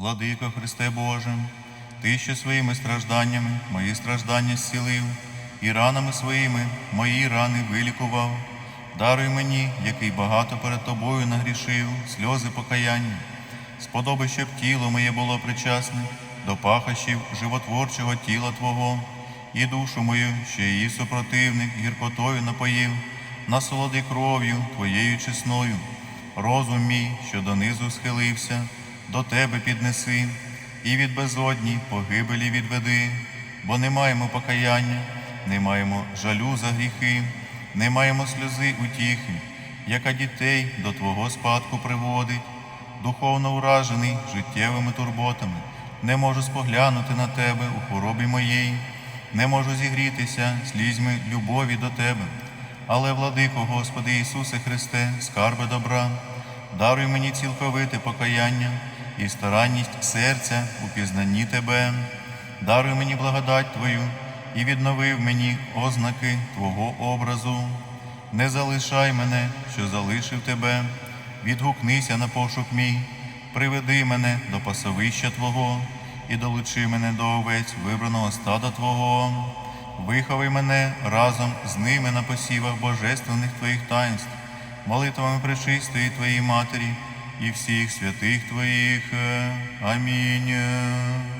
Владико Христе Боже, Ти, що своїми стражданнями мої страждання зцілив, і ранами своїми мої рани вилікував. Даруй мені, який багато перед тобою нагрішив, сльози покаяння. Сподоби, щоб тіло моє було причасне до пахощів животворчого тіла Твого, і душу мою, що її супротивник гіркотою напоїв, насолоди кров'ю Твоєю чесною. Розум мій, що донизу схилився, до Тебе піднеси, і від безодні погибелі відведи, бо не маємо покаяння, не маємо жалю за гріхи, не маємо сльози утіхи, яка дітей до Твого спадку приводить духовно уражений життєвими турботами, не можу споглянути на тебе у хворобі моїй, не можу зігрітися слізьми любові до тебе. Але, владико, Господи Ісусе Христе, скарби добра, даруй мені цілковите покаяння і старанність серця у пізнанні Тебе, даруй мені благодать Твою і віднови мені ознаки Твого образу. Не залишай мене, що залишив тебе, відгукнися на пошук мій, приведи мене до пасовища Твого і долучи мене до овець вибраного стада Твого. Виховай мене разом з ними на посівах божественних Твоїх таїнств, молитвами пречистої Твоїй Матері і всіх святых Твоих. Амінь.